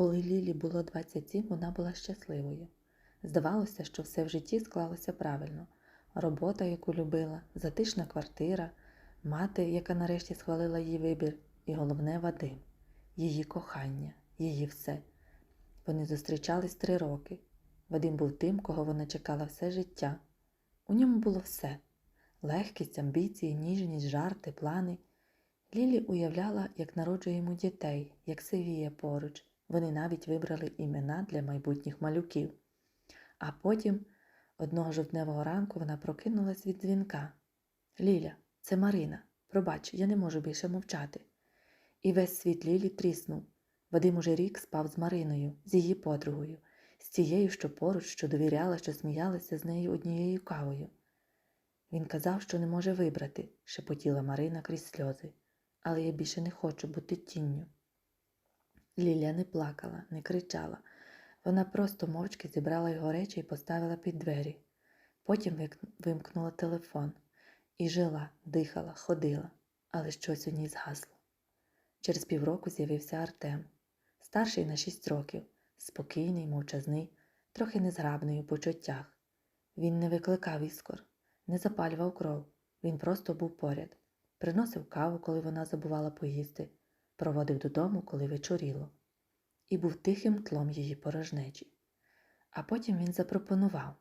Коли Лілі було 27, вона була щасливою. Здавалося, що все в житті склалося правильно. Робота, яку любила, затишна квартира, мати, яка нарешті схвалила її вибір, і головне Вадим, її кохання, її все. Вони зустрічались три роки. Вадим був тим, кого вона чекала все життя. У ньому було все легкість, амбіції, ніжність, жарти, плани. Лілі уявляла, як народжує йому дітей, як сивіє поруч. Вони навіть вибрали імена для майбутніх малюків. А потім, одного жовтневого ранку, вона прокинулась від дзвінка. Ліля, це Марина. Пробач, я не можу більше мовчати. І весь світ Лілі тріснув. Вадим уже рік спав з Мариною, з її подругою, з тією, що поруч, що довіряла, що сміялася з нею однією кавою. Він казав, що не може вибрати, шепотіла Марина крізь сльози, але я більше не хочу бути тінню. Ліля не плакала, не кричала. Вона просто мовчки зібрала його речі і поставила під двері. Потім вимкнула телефон і жила, дихала, ходила, але щось у ній згасло. Через півроку з'явився Артем, старший на шість років, спокійний, мовчазний, трохи незграбний у почуттях. Він не викликав іскор, не запалював кров, він просто був поряд, приносив каву, коли вона забувала поїсти, проводив додому, коли вечоріло, і був тихим тлом її порожнечі. А потім він запропонував